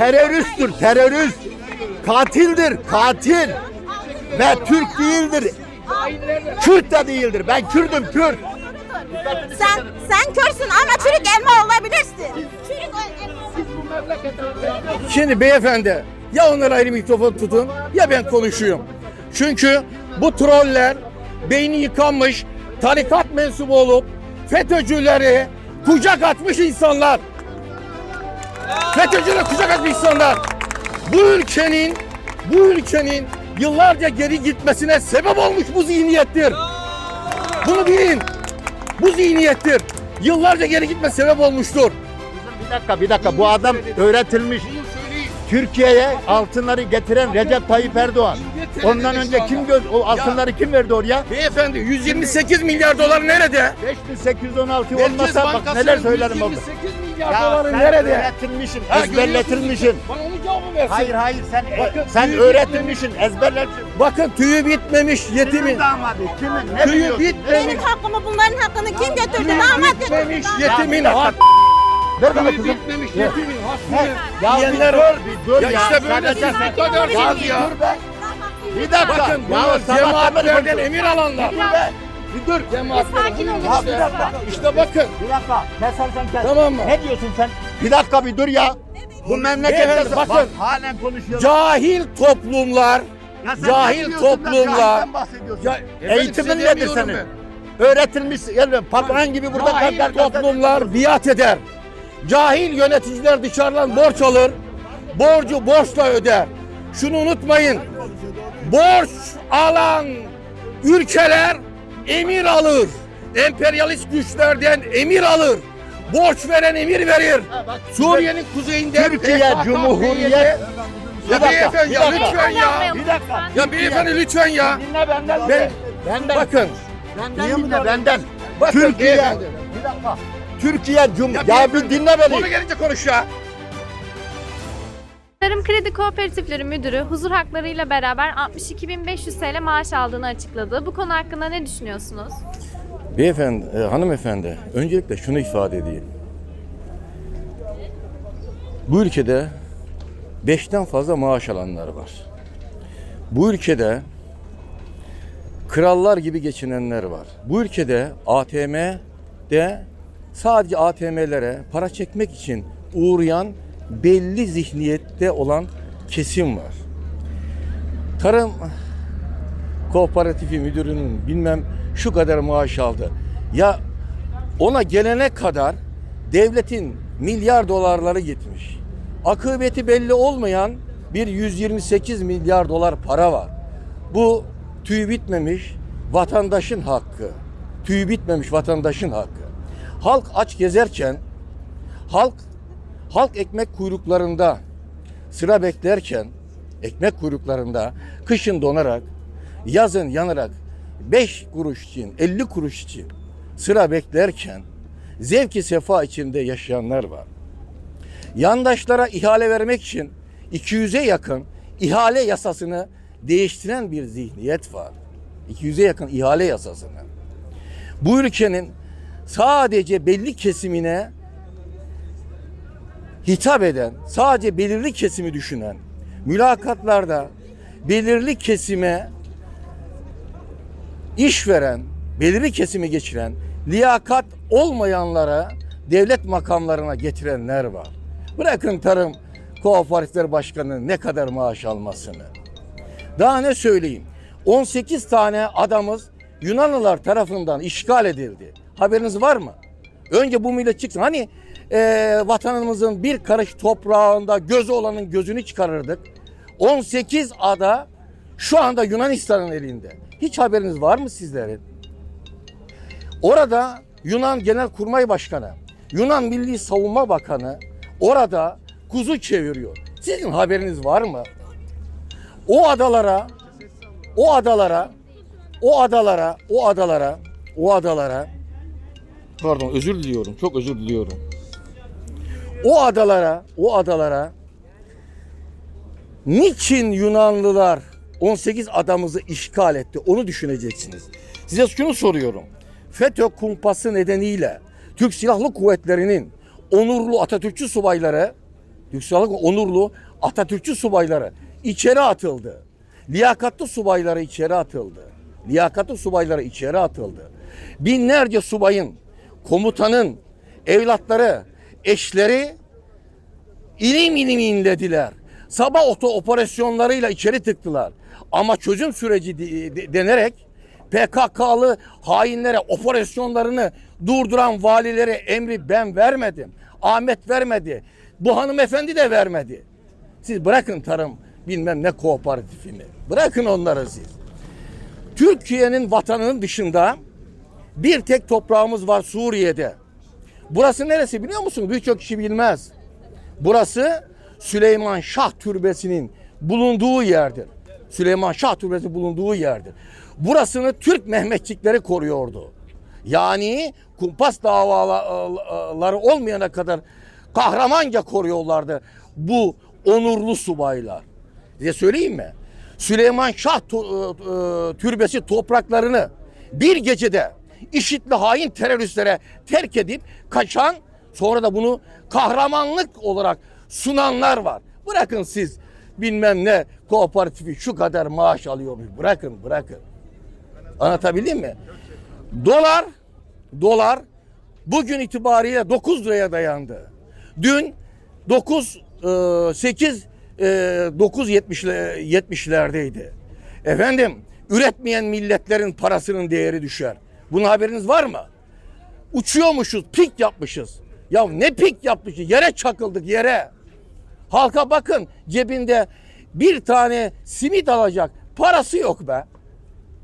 teröristtir, terörist. Katildir, katil. Ve Türk değildir. Kürt de değildir. Ben Kürdüm, Kürt. Sen sen körsün ama çürük elma olabilirsin. Elma. Şimdi beyefendi ya onlar ayrı mikrofon tutun ya ben konuşuyorum. Çünkü bu troller beyni yıkanmış, tarikat mensubu olup FETÖ'cüleri kucak atmış insanlar. FETÖ'cüleri kucak atmış insanlar. Bu ülkenin bu ülkenin yıllarca geri gitmesine sebep olmuş bu zihniyettir. Bunu bilin. Bu zihniyettir. Yıllarca geri gitme sebep olmuştur. Bir dakika, bir dakika. Bu adam öğretilmiş. Türkiye'ye altınları getiren Recep Tayyip Erdoğan. Ondan önce kim göz o altınları kim verdi oraya? Beyefendi 128 milyar dolar nerede? 5816 Merkez olmasa bak neler söylerim orada. 128 milyar Ya doları sen nerede? öğretilmişsin, Ha, ezberletilmişsin. Bana onun cevabı versin. Hayır hayır sen Bakın, sen öğretilmişsin, ezberlemişsin. Bakın tüyü bitmemiş yetimin. Kimin damadı? Kimin? Ne Tüyü biliyorsun? bitmemiş. Benim hakkımı bunların hakkını kim götürdü? Damat götürdü. yetimin hakkı. Ver bana kızım. bitmemiş yetimin He, hakkı. Ya bir Diyenler dur, var. bir dur Ya ya. işte böyle bu kadarsınız Ya bir dur be. Bir dakika. Bakın bunlar cemaatlerden emir alanlar. Bir. Bir dur. Cemaatlerden Sakin olun. Bir dakika. İşte bakın. Bir dakika. Kesersen kes. Tamam mı? Ne diyorsun sen? Bir dakika bir dur ya. Bu memlekette bakın. Bak, halen konuşuyorlar. Cahil toplumlar, Ya sen ne cahil toplumlar. Ya, Eğitimin nedir senin? ben. Öğretilmiş, yani papağan gibi burada Cahil toplumlar biat eder. Cahil yöneticiler dışarıdan borç alır. Borcu borçla öder. Şunu unutmayın. Borç alan ülkeler emir alır. Emperyalist güçlerden emir alır. Borç veren emir verir. Suriye'nin kuzeyinde Türkiye PKK Cumhuriyet. Ya Bir dakika, beyefendi ya lütfen ya. Bir dakika. Ya beyefendi lütfen ya. Dinle benden. Ben, benden. bakın. Benden dinle benden. Bakın Türkiye. Bir dakika. Türkiye Cum. Ya, beyefendi, bir dinle beni. Konu gelince konuş ya. Tarım Kredi Kooperatifleri Müdürü huzur haklarıyla beraber 62.500 TL maaş aldığını açıkladı. Bu konu hakkında ne düşünüyorsunuz? Beyefendi, e, hanımefendi, öncelikle şunu ifade edeyim. Bu ülkede beşten fazla maaş alanlar var. Bu ülkede krallar gibi geçinenler var. Bu ülkede ATM'de sadece ATM'lere para çekmek için uğrayan belli zihniyette olan kesim var. Tarım kooperatifi müdürünün bilmem şu kadar maaş aldı. Ya ona gelene kadar devletin milyar dolarları gitmiş. Akıbeti belli olmayan bir 128 milyar dolar para var. Bu tüy bitmemiş vatandaşın hakkı. Tüy bitmemiş vatandaşın hakkı. Halk aç gezerken halk halk ekmek kuyruklarında sıra beklerken ekmek kuyruklarında kışın donarak yazın yanarak 5 kuruş için 50 kuruş için sıra beklerken zevki sefa içinde yaşayanlar var. Yandaşlara ihale vermek için 200'e yakın ihale yasasını değiştiren bir zihniyet var. 200'e yakın ihale yasasını. Bu ülkenin sadece belli kesimine hitap eden, sadece belirli kesimi düşünen, mülakatlarda belirli kesime iş veren, belirli kesimi geçiren, liyakat olmayanlara devlet makamlarına getirenler var. Bırakın tarım kooperatifler başkanı ne kadar maaş almasını. Daha ne söyleyeyim? 18 tane adamız Yunanlılar tarafından işgal edildi. Haberiniz var mı? Önce bu millet çıksın. Hani eee, vatanımızın bir karış toprağında gözü olanın gözünü çıkarırdık. 18 ada şu anda Yunanistan'ın elinde. Hiç haberiniz var mı sizlerin? Orada Yunan Genelkurmay Başkanı, Yunan Milli Savunma Bakanı orada kuzu çeviriyor. Sizin haberiniz var mı? O adalara, o adalara, o adalara, o adalara, o adalara, pardon özür diliyorum, çok özür diliyorum. O adalara, o adalara niçin Yunanlılar 18 adamızı işgal etti onu düşüneceksiniz. Size şunu soruyorum. FETÖ kumpası nedeniyle Türk Silahlı Kuvvetleri'nin onurlu Atatürkçü subayları Türk Silahlı onurlu Atatürkçü subayları içeri atıldı. Liyakatlı subayları içeri atıldı. Liyakatlı subayları içeri atıldı. Binlerce subayın, komutanın, evlatları, eşleri inim inim inlediler. Sabah oto operasyonlarıyla içeri tıktılar. Ama çözüm süreci de- de- denerek PKK'lı hainlere operasyonlarını durduran valilere emri ben vermedim. Ahmet vermedi. Bu hanımefendi de vermedi. Siz bırakın tarım bilmem ne kooperatifini. Bırakın onları siz. Türkiye'nin vatanının dışında bir tek toprağımız var Suriye'de. Burası neresi biliyor musun? Birçok kişi bilmez. Burası Süleyman Şah Türbesi'nin bulunduğu yerdir. Süleyman Şah Türbesi bulunduğu yerdir. Burasını Türk Mehmetçikleri koruyordu. Yani kumpas davaları olmayana kadar kahramanca koruyorlardı bu onurlu subaylar. Size söyleyeyim mi? Süleyman Şah tu- e, Türbesi topraklarını bir gecede işitli hain teröristlere terk edip kaçan sonra da bunu kahramanlık olarak sunanlar var. Bırakın siz bilmem ne kooperatifi şu kadar maaş alıyormuş. Bırakın bırakın. Anlatabildim mi? Dolar dolar bugün itibariyle 9 liraya dayandı. Dün 9 e, 8 e, 9 70'lerdeydi. Efendim üretmeyen milletlerin parasının değeri düşer. Bunun haberiniz var mı? Uçuyormuşuz, pik yapmışız. Ya ne pik yapmışız? Yere çakıldık yere. Halka bakın cebinde bir tane simit alacak parası yok be.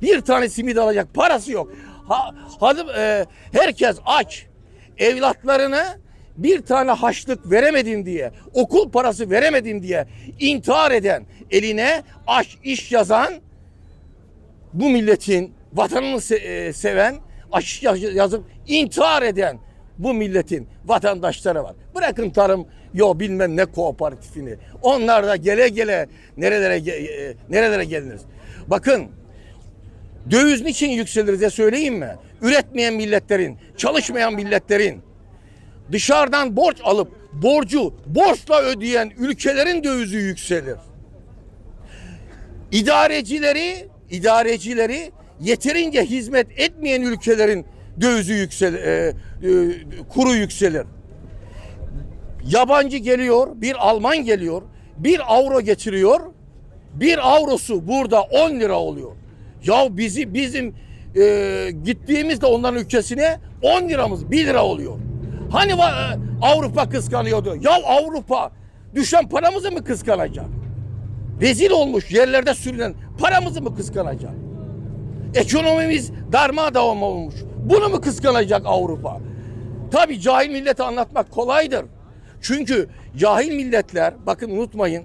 Bir tane simit alacak parası yok. Ha, hanım, e, herkes aç. Evlatlarını bir tane haçlık veremedim diye, okul parası veremedim diye intihar eden, eline aş iş yazan bu milletin vatanını e, seven, aş yaz- yazıp intihar eden bu milletin vatandaşları var. Bırakın tarım yo bilmem ne kooperatifini. Onlar da gele gele nerelere e, nerelere geliniz. Bakın Döviz niçin yükselir diye söyleyeyim mi? Üretmeyen milletlerin, çalışmayan milletlerin, dışarıdan borç alıp borcu borçla ödeyen ülkelerin dövizi yükselir. İdarecileri, idarecileri yeterince hizmet etmeyen ülkelerin dövizi yükselir, e, e, kuru yükselir. Yabancı geliyor, bir Alman geliyor, bir avro getiriyor, bir avrosu burada 10 lira oluyor. Ya bizi bizim e, gittiğimizde onların ülkesine 10 liramız 1 lira oluyor. Hani e, Avrupa kıskanıyordu. Ya Avrupa düşen paramızı mı kıskanacak? Rezil olmuş yerlerde sürülen paramızı mı kıskanacak? Ekonomimiz darmadağın olmuş. Bunu mu kıskanacak Avrupa? Tabi cahil millete anlatmak kolaydır. Çünkü cahil milletler bakın unutmayın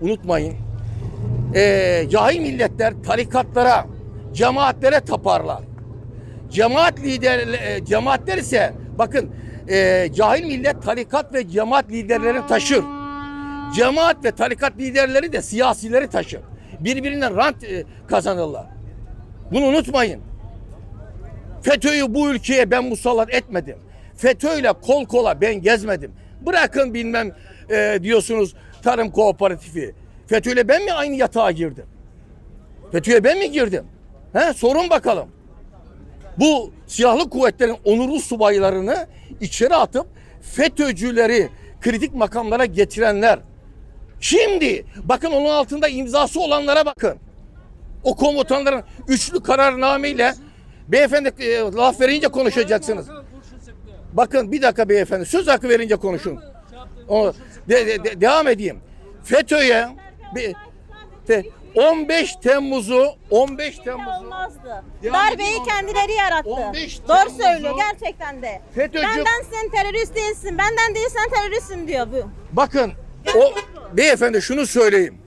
unutmayın eee, cahil milletler tarikatlara cemaatlere taparlar. Cemaat lider e, cemaatler ise bakın e, cahil millet tarikat ve cemaat liderlerini taşır. Cemaat ve tarikat liderleri de siyasileri taşır. Birbirinden rant e, kazanırlar. Bunu unutmayın. FETÖ'yü bu ülkeye ben musallat etmedim. FETÖ'yle kol kola ben gezmedim. Bırakın bilmem e, diyorsunuz tarım kooperatifi. FETÖ'yle ben mi aynı yatağa girdim? FETÖ'ye ben mi girdim? He, sorun bakalım. Bu silahlı kuvvetlerin onurlu subaylarını içeri atıp FETÖ'cüleri kritik makamlara getirenler. Şimdi bakın onun altında imzası olanlara bakın. O komutanların üçlü kararnameyle beyefendi e, laf verince konuşacaksınız. Bakın bir dakika beyefendi söz hakkı verince konuşun. O, de- de- de- devam edeyim. FETÖ'ye bir- te- 15 Temmuz'u 15 Temmuz'u olmazdı. Darbeyi kendileri yarattı. 15 Doğru Temmuz'u söylüyor gerçekten de. FETÖ'cü- Benden sen terörist değilsin, benden değilsen teröristsin diyor bu. Bakın o beyefendi şunu söyleyeyim.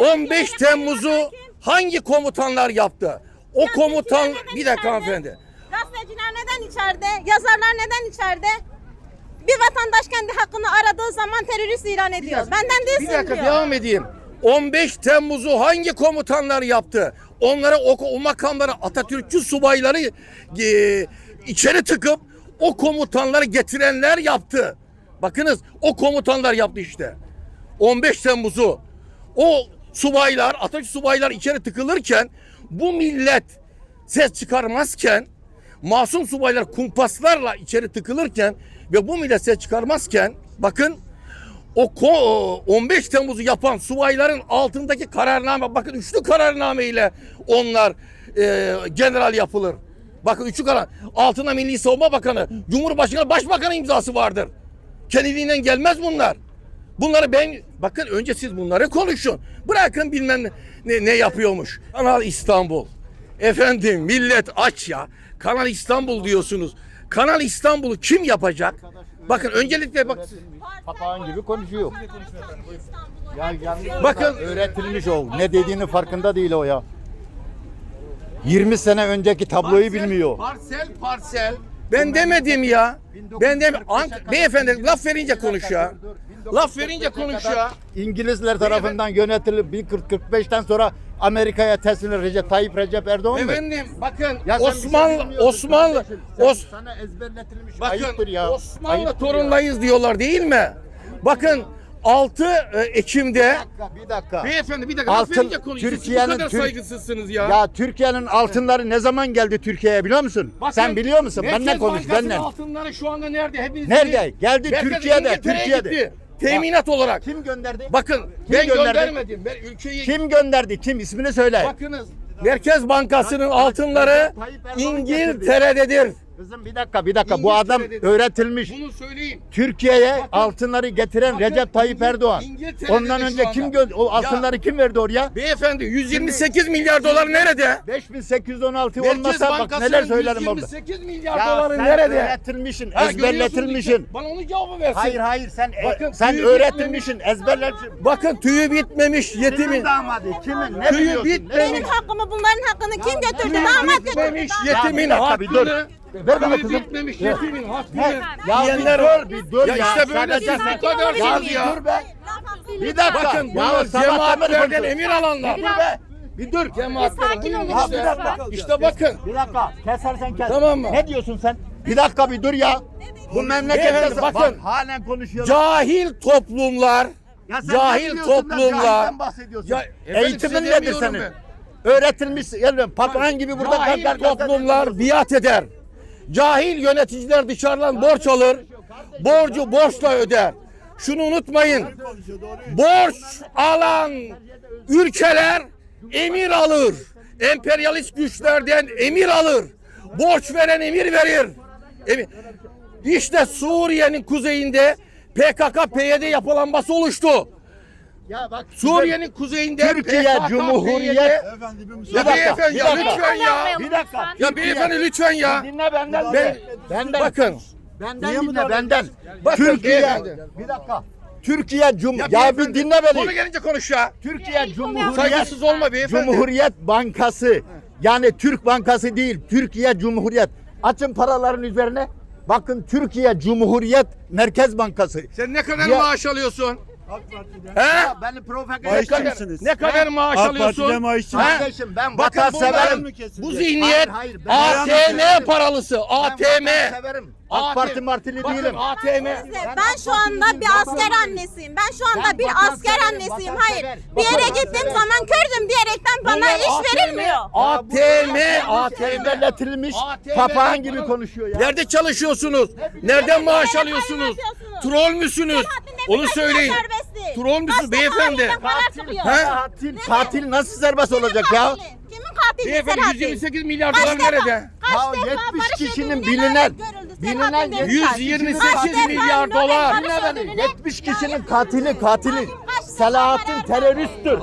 15 Temmuz'u hangi komutanlar yaptı? O komutan bir dakika hanımefendi. Gazeteciler neden içeride? Yazarlar neden içeride? Bir vatandaş kendi hakkını aradığı zaman terörist ilan ediyor. Benden değilsin Bir dakika diyor. devam edeyim. 15 Temmuz'u hangi komutanlar yaptı? Onlara o, o makamlara Atatürkçü subayları e, içeri tıkıp o komutanları getirenler yaptı. Bakınız o komutanlar yaptı işte. 15 Temmuz'u o subaylar, Atatürk subaylar içeri tıkılırken bu millet ses çıkarmazken masum subaylar kumpaslarla içeri tıkılırken ve bu millet ses çıkarmazken bakın o ko- 15 Temmuz'u yapan subayların altındaki kararname bakın üçlü kararname ile onlar e, general yapılır. Bakın üçlü karar. Altında Milli Savunma Bakanı, Cumhurbaşkanı, Başbakanı imzası vardır. Kendiliğinden gelmez bunlar. Bunları ben bakın önce siz bunları konuşun. Bırakın bilmem ne, ne, ne yapıyormuş. Kanal İstanbul. Efendim millet aç ya. Kanal İstanbul diyorsunuz. Kanal İstanbul'u kim yapacak? Bakın öncelikle bak Papağan gibi konuşuyor. Ya Bakın- öğretilmiş o. Ne dediğinin farkında değil o ya. 20 sene önceki tabloyu bilmiyor. Parsel parsel. Ben demedim ya. Ben dem Ank beyefendi laf verince konuş ya. Laf verince konuş ya. İngilizler tarafından yönetilip 1945'ten sonra Amerika'ya teslim Recep Tayyip Recep Erdoğan mı? Efendim bakın Ya bir şey Osmanlı Osmanlı. Sen- Os sana ezberletilmiş Bakın ayıptır ya. Osmanlı Ayıptır ya. torunlayız diyorlar değil mi? Bakın 6 Ekim'de Bir dakika, bir dakika. Beyefendi bir dakika Altın- verince konuşuyorsunuz. Bu Türkiye'nin kadar Türk- saygısızsınız ya. Ya Türkiye'nin altınları ne zaman geldi Türkiye'ye biliyor musun? Bakın, Sen biliyor musun? Merkez Benle konuş Bankası'nın benle. altınları şu anda nerede? Hepiniz Nerede? Geldi Merkez Türkiye'de, İngiltere'ye Türkiye'de. gitti. Teminat olarak. Kim gönderdi? Bakın ben gönderdi? göndermedim. Ben ülkeyi Kim gönderdi? Kim ismini söyle. Bakınız Merkez Bankası'nın altınları Tayyip Erdoğan getirdi. İngiltere'dedir. Kızım bir dakika bir dakika bu adam İngiltere'de- öğretilmiş. Bunu söyleyeyim. Türkiye'ye Bakın- altınları getiren bakın Recep Tayyip Erdoğan. İngiltere'de Ondan de önce şu kim anda- gö- o altınları kim verdi oraya? Beyefendi 128 milyar dolar nerede? 5816 Merkez olmasa bak Bankası'nın neler söylerim orada. 128 milyar Ya doları sen nerede? öğretilmişsin, Ha, görüyorsunuz ezberletilmişsin. işte. Bana onun cevabı versin. Hayır hayır sen e, Bakın, sen tüyü öğretilmişsin, ezberlemişsin. Bakın tüyü bitmemiş yetimin. Kimin damadı? Kimin? Ne Tüyü biliyorsun? Ne bitmemiş. Benim hakkımı bunların hakkını kim götürdü? Damat götürdü. bitmemiş damat. yetimin Ya bir dakika, bir dur. hakkını. Ver bana kızım. bitmemiş yetimin hakkını. Ya diyenler bir var. dur, bir dur Ya ya. işte böyle Sadece siz bu kadar Ya ya. dur be. Bir dakika. Bakın bunlar cemaatlerden emir alanlar. Bir dur be. Bir dur. Cemaatlerden sakin olun bir dakika. İşte bakın. Bir dakika. Kesersen kes. Tamam mı? Ne diyorsun sen? Bir dakika bir dur ya. Bu memlekette Beyefendi, bak, bakın. halen konuşuyorlar. Cahil toplumlar, Ya cahil toplumlar. Ya Eğitimin nedir senin? Öğretilmiş, yani papağan gibi burada kalkar- toplumlar biat eder. Cahil yöneticiler dışarıdan borç alır. Borcu borçla öder. Şunu unutmayın. Borç alan ülkeler emir alır. Emperyalist güçlerden emir alır. Borç veren emir verir. Emir. İşte Suriye'nin kuzeyinde PKK PYD yapılanması oluştu. Ya bak Suriye'nin kuzeyinde Türkiye PKK, Cumhuriyet Ya Bir dakika, beyefendi bir ya dakika. lütfen ya. Bir dakika. Ya beyefendi lütfen ya. Dinle benden. Ben- benden. Bakın. Benden dinle benden. Bakın Türkiye. beyefendi. Bir dakika. Türkiye Cum ya, bir beyefendi, dinle Konu beni. gelince konuş ya. Türkiye Cumhuriyet Saygısız olma beyefendi. Cumhuriyet Bankası. Yani Türk Bankası değil. Türkiye Cumhuriyet. Açın paraların üzerine. Bakın Türkiye Cumhuriyet Merkez Bankası. Sen ne kadar Ya- maaş alıyorsun? He? Beni Ne kadar, ne kadar maaş AK alıyorsun? Parti'de maaşçı He? Kardeşim ben Bakın vatanseverim. bunların bu zihniyet Hayır, hayır, ben ATM paralısı. Ben ATM. vatanseverim. AK Parti martili Bakın değilim. ATM. Ben şu anda bir asker annesiyim. Ben şu anda bir asker annesiyim. Hayır. Bir yere gittiğim zaman kördüm diyerekten bana iş verilmiyor. ATM, ATM. Ezberletilmiş ATM papağan gibi konuşuyor ya. Nerede çalışıyorsunuz? Nereden maaş alıyorsunuz? Troll müsünüz? Onu söyleyin. Troll müsünüz beyefendi? Katil, katil nasıl serbest olacak ya? Kimin katili Beyefendi Serhat Bey? 128 milyar dolar nerede? Kaç Ya defa 70 barış kişinin ödülüne bilinen- bilinen Serhat Demirtaş? 128 Kaç defa milyar Nobel dolar. barış ödülüne 70 kişinin katili katili. Selahattin teröristtir.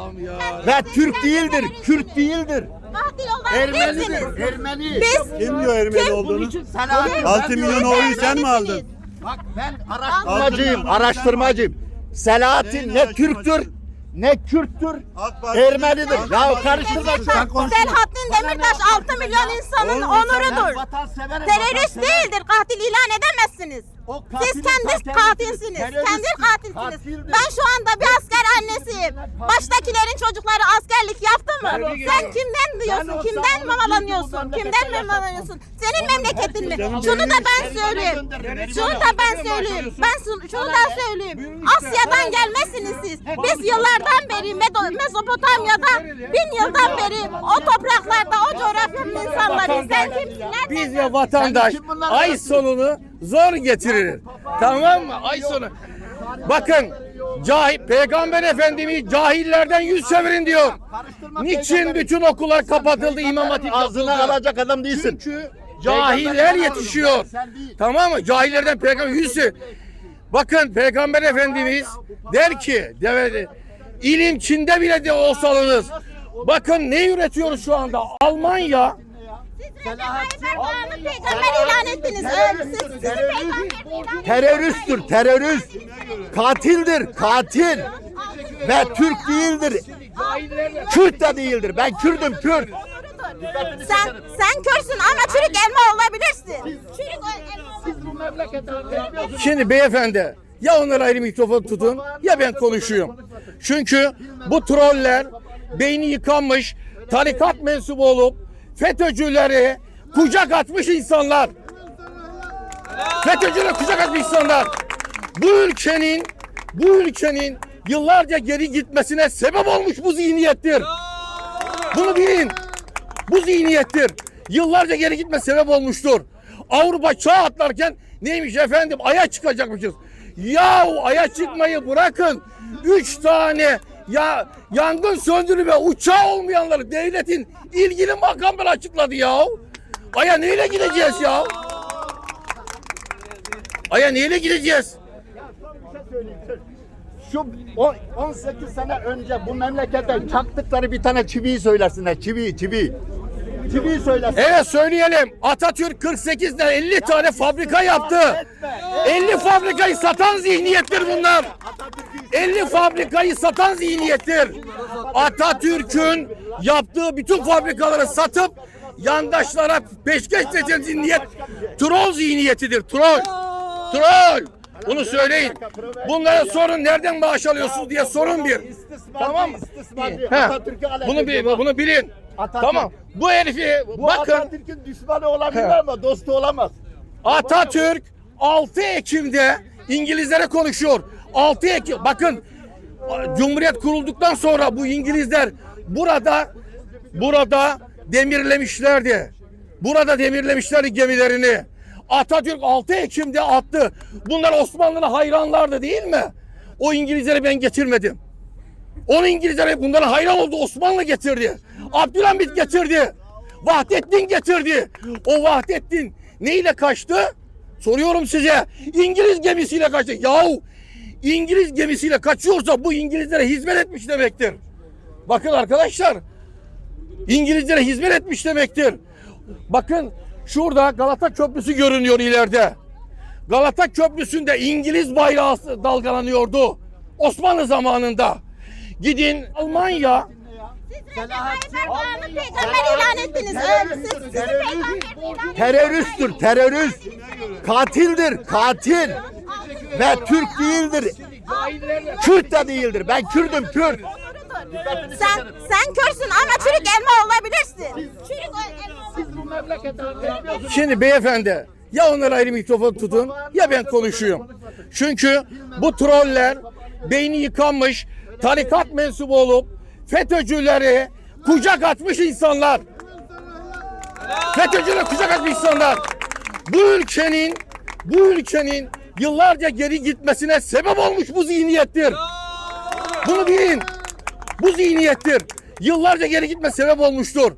Ve Türk değildir, Kürt değildir. Katil Ermenidir. Ermeni. Biz Kim diyor Ermeni olduğunu? Selahattin 6 milyon oyu sen mi aldın? Bak ben araştırmacıyım, araştırmacıyım. Selahattin ne Türktür, ne Kürttür, Ermenidir. Ya karıştırma şu an. Selahattin Demirtaş 6 milyon insanın onurudur. Terörist değildir. Katil ilan edemezsiniz. O Siz katilin kendi ta katilsiniz. kendisidir. Kendi Teröristtir, katilsiniz. katildir. Ben şu anda bir asker annesiyim. Baştakilerin çocukları askerlik yaptı mı? Sen kimden diyorsun? Kimden mamalanıyorsun? Kimden mamalanıyorsun? Senin memleketin mi? Şunu da ben söyleyeyim. Şunu da ben söyleyeyim. Ben şunu şunu da söyleyeyim. Asya'dan gelmezsiniz siz. Biz yıllardan beri Medo- Mezopotamya'da bin yıldan beri o topraklarda o coğrafyanın insanları. Sen kimsin? Nereden Biz geldin? ve vatandaş Sen kim bunlar ay diyorsun? sonunu zor getirir. Tamam mı? Ay sonu. Bakın cahil, Peygamber Efendimiz cahillerden yüz çevirin diyor. Niçin bütün okullar kapatıldı İmam Hatip Ağzına alacak adam değilsin. Çünkü cahiller yetişiyor. Tamam mı? Cahillerden peygamber yüzü. Bakın peygamber efendimiz der ki deve- ilim Çin'de bile de olsanız bakın ne üretiyoruz şu anda? Almanya Tayyip Erdoğan'ı peygamber ilan ettiniz. Siz, sizi peygamber. Teröristtir, terörist. Katildir, katil. Ve Türk değildir. Kürt de değildir. Ben Kürdüm, Kürt. Sen sen körsün ama çürük elma olabilirsin. Çürük elma. Şimdi beyefendi ya onlar ayrı mikrofon tutun ya ben konuşuyorum. Çünkü bu troller beyni yıkanmış tarikat mensubu olup FETÖ'cüleri kucak atmış insanlar. FETÖ'cüleri kucak atmış insanlar. Bu ülkenin bu ülkenin yıllarca geri gitmesine sebep olmuş bu zihniyettir. Bunu bilin. Bu zihniyettir. Yıllarca geri gitme sebep olmuştur. Avrupa çağ atlarken neymiş efendim aya çıkacakmışız. Yahu aya çıkmayı bırakın. Üç tane ya yangın söndürme uçağı olmayanları devletin ilgili makamları açıkladı ya. Aya neyle gideceğiz ya? Aya neyle gideceğiz? Şu on- 18 sene önce bu memlekete çaktıkları bir tane çiviyi söylesinler. Çivi, çivi. Çiviyi söylesin. Evet söyleyelim. Atatürk 48'de 50 tane fabrika yaptı. 50 fabrikayı satan zihniyettir bunlar. 50 fabrikayı satan zihniyettir. Atatürk'ün yaptığı bütün fabrikaları satıp yandaşlara peşkeş çeken zihniyet troll zihniyetidir. Troll. Troll. Bunu söyleyin. Bunlara sorun nereden maaş alıyorsunuz diye sorun bir. Tamam mı? Alay Bunu bil, bunu bilin. Atatürk. Tamam. Bu herifi Bu bakın Atatürk'ün düşmanı olabilir He. ama dostu olamaz. Atatürk 6 Ekim'de İngilizlere konuşuyor. 6 Ekim bakın Cumhuriyet kurulduktan sonra bu İngilizler burada burada demirlemişlerdi. Burada demirlemişlerdi gemilerini. Atatürk 6 Ekim'de attı. Bunlar Osmanlı'na hayranlardı değil mi? O İngilizleri ben getirmedim. Onu İngilizler bunlara hayran oldu. Osmanlı getirdi. Abdülhamit getirdi. Vahdettin getirdi. O Vahdettin neyle kaçtı? Soruyorum size. İngiliz gemisiyle kaçtı. Yahu İngiliz gemisiyle kaçıyorsa bu İngilizlere hizmet etmiş demektir. Bakın arkadaşlar. İngilizlere hizmet etmiş demektir. Bakın şurada Galata Köprüsü görünüyor ileride. Galata Köprüsü'nde İngiliz bayrağı dalgalanıyordu. Osmanlı zamanında. Gidin Almanya. Teröristtir, terörist. Katildir, katil. Ve Türk değildir. Kürt de değildir. Ben Kürdüm, Kürt. Sen sen körsün ama çürük elma olabilirsin. Çürük elma olabilirsin. Şimdi beyefendi ya onlar ayrı mikrofon tutun ya ben konuşuyorum. Çünkü bu troller beyni yıkanmış tarikat mensubu olup FETÖ'cüleri kucak atmış insanlar. FETÖ'cüleri kucak atmış insanlar. Bu ülkenin bu ülkenin yıllarca geri gitmesine sebep olmuş bu zihniyettir. Bunu bilin. Bu zihniyettir. Yıllarca geri gitme sebep olmuştur.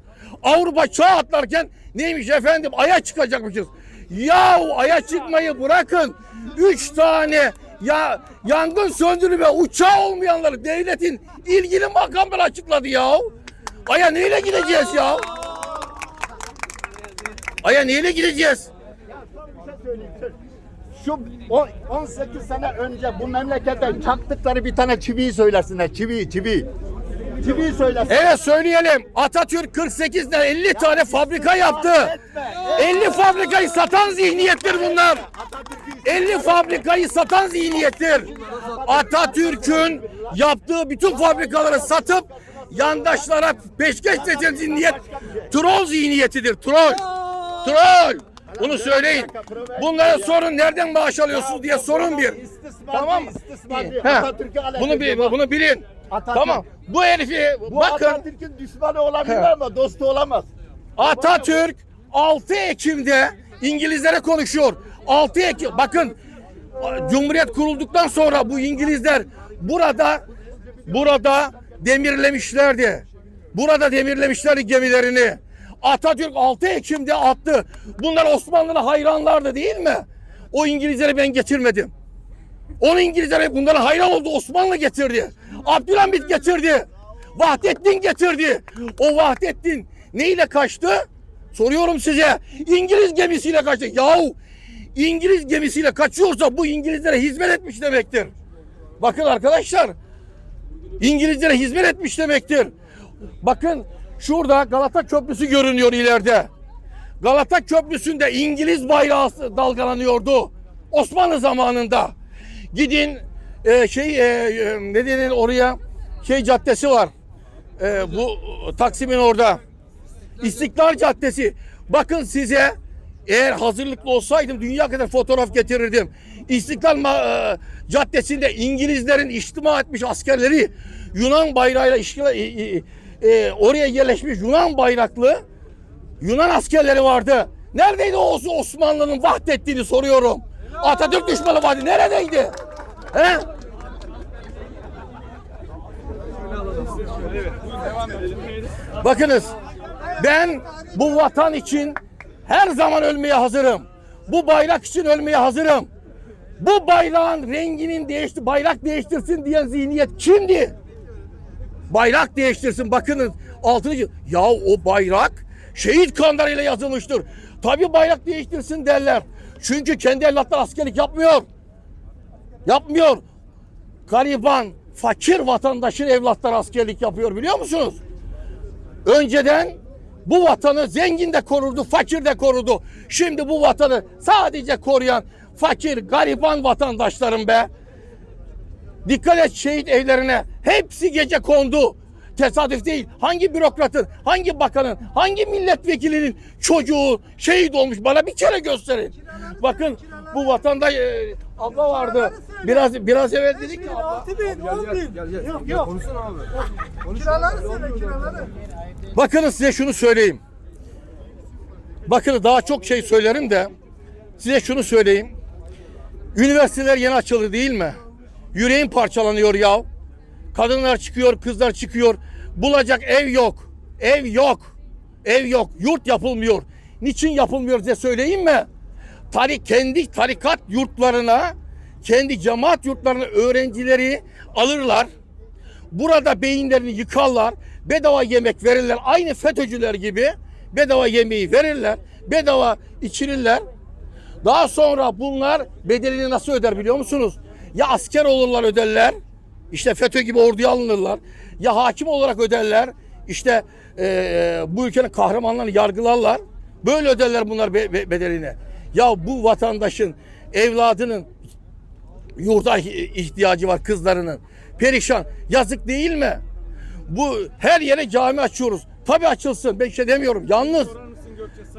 Avrupa çağ atlarken neymiş efendim aya çıkacakmışız. Yahu aya çıkmayı bırakın. Üç tane ya yangın söndürme uçağı olmayanları devletin ilgili makamları açıkladı ya. Aya neyle gideceğiz ya? Aya neyle gideceğiz? Şu on- 18 sene önce bu memlekete çaktıkları bir tane çiviyi söylesinler. Çivi, çivi. Çiviyi söylesin. Evet söyleyelim. Atatürk 48'de 50 tane fabrika yaptı. 50 fabrikayı satan zihniyettir bunlar. 50 fabrikayı satan zihniyettir. Atatürk'ün yaptığı bütün fabrikaları satıp yandaşlara peşkeş zihniyet troll zihniyetidir. Troll. Troll. Bunu söyleyin. Bunlara sorun nereden maaş alıyorsunuz diye sorun bir. Tamam mı? Alay Bunu bil, bunu bilin. Atatürk. Tamam. Bu herifi Bu bakın Atatürk'ün düşmanı olabilir He. ama dostu olamaz. Atatürk 6 Ekim'de İngilizlere konuşuyor. 6 Ekim bakın Cumhuriyet kurulduktan sonra bu İngilizler burada burada demirlemişlerdi. Burada demirlemişlerdi gemilerini. Atatürk 6 Ekim'de attı. Bunlar Osmanlı'na hayranlardı değil mi? O İngilizleri ben getirmedim. Onu İngilizlere bunlara hayran oldu. Osmanlı getirdi. Abdülhamit getirdi. Vahdettin getirdi. O Vahdettin neyle kaçtı? Soruyorum size. İngiliz gemisiyle kaçtı. Yahu İngiliz gemisiyle kaçıyorsa bu İngilizlere hizmet etmiş demektir. Bakın arkadaşlar. İngilizlere hizmet etmiş demektir. Bakın şurada Galata Köprüsü görünüyor ileride. Galata Köprüsü'nde İngiliz bayrağı dalgalanıyordu. Osmanlı zamanında. Gidin e, şey e, e, ne denir oraya şey caddesi var. E, bu Taksim'in orada. İstiklal Caddesi. Bakın size eğer hazırlıklı olsaydım dünya kadar fotoğraf getirirdim. İstiklal e, Caddesi'nde İngilizlerin içtima etmiş askerleri Yunan bayrağıyla işgal, e, oraya yerleşmiş Yunan bayraklı Yunan askerleri vardı. Neredeydi o Osmanlı'nın vahdettiğini soruyorum. Atatürk düşmanı vardı. Neredeydi? He? Bakınız ben bu vatan için her zaman ölmeye hazırım. Bu bayrak için ölmeye hazırım. Bu bayrağın renginin değişti, bayrak değiştirsin diyen zihniyet kimdi? Bayrak değiştirsin. Bakınız altını ya o bayrak şehit kanlarıyla yazılmıştır. Tabi bayrak değiştirsin derler. Çünkü kendi evlatlar askerlik yapmıyor. Yapmıyor. Gariban, fakir vatandaşın evlatları askerlik yapıyor biliyor musunuz? Önceden bu vatanı zengin de korurdu, fakir de korudu. Şimdi bu vatanı sadece koruyan fakir, gariban vatandaşlarım be. Dikkat et şehit evlerine. Hepsi gece kondu. Tesadüf değil. Hangi bürokratın, hangi bakanın, hangi milletvekilinin çocuğu şehit olmuş bana bir kere gösterin. Bakın bu vatanda e, abla vardı. Biraz biraz evvel dedik ki abla. Bakın size şunu söyleyeyim. Bakın daha çok şey söylerim de size şunu söyleyeyim. Üniversiteler yeni açıldı değil mi? Yüreğim parçalanıyor ya. Kadınlar çıkıyor, kızlar çıkıyor. Bulacak ev yok. Ev yok. Ev yok. Yurt yapılmıyor. Niçin yapılmıyor size söyleyeyim mi? Tarik, kendi tarikat yurtlarına, kendi cemaat yurtlarına öğrencileri alırlar. Burada beyinlerini yıkarlar. Bedava yemek verirler. Aynı FETÖ'cüler gibi bedava yemeği verirler. Bedava içirirler. Daha sonra bunlar bedelini nasıl öder biliyor musunuz? Ya asker olurlar öderler. İşte FETÖ gibi orduya alınırlar. Ya hakim olarak öderler. İşte eee, bu ülkenin kahramanlarını yargılarlar. Böyle öderler bunlar be- be- bedelini. Ya bu vatandaşın evladının yurda ihtiyacı var kızlarının. Perişan. Yazık değil mi? Bu her yere cami açıyoruz. Tabii açılsın. Ben şey demiyorum. Yalnız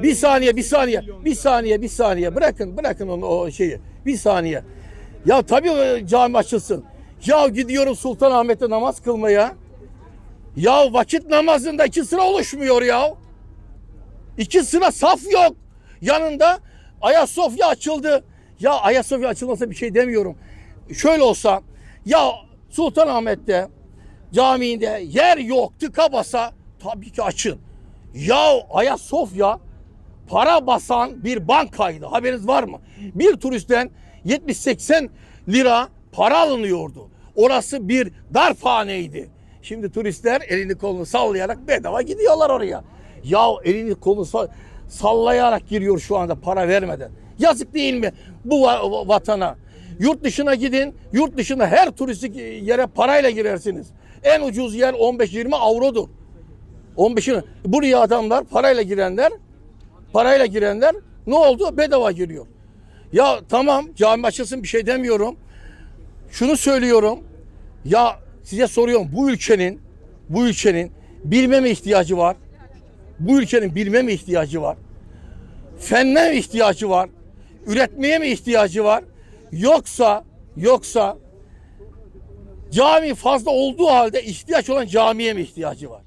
bir saniye, bir saniye, bir saniye, bir saniye. Bırakın, bırakın onu o şeyi. Bir saniye. Ya tabii e, cami açılsın. Ya gidiyorum Sultanahmet'te namaz kılmaya. Ya vakit namazında iki sıra oluşmuyor ya. İki sıra saf yok. Yanında Ayasofya açıldı. Ya Ayasofya açılmasa bir şey demiyorum. Şöyle olsa ya Sultanahmet'te camiinde yer yok tıka basa tabii ki açın. Ya Ayasofya para basan bir bankaydı. Haberiniz var mı? Bir turistten 70-80 lira para alınıyordu. Orası bir darphaneydi. Şimdi turistler elini kolunu sallayarak bedava gidiyorlar oraya. Ya elini kolunu sa- sallayarak giriyor şu anda para vermeden. Yazık değil mi bu va- vatana? Yurt dışına gidin. Yurt dışında her turistik yere parayla girersiniz. En ucuz yer 15-20 avrodur. 15'ini buraya adamlar parayla girenler parayla girenler ne oldu? Bedava giriyor. Ya tamam cami açılsın bir şey demiyorum. Şunu söylüyorum. Ya size soruyorum bu ülkenin bu ülkenin bilme mi ihtiyacı var? Bu ülkenin bilme mi ihtiyacı var? Fenne mi ihtiyacı var? Üretmeye mi ihtiyacı var? Yoksa yoksa cami fazla olduğu halde ihtiyaç olan camiye mi ihtiyacı var?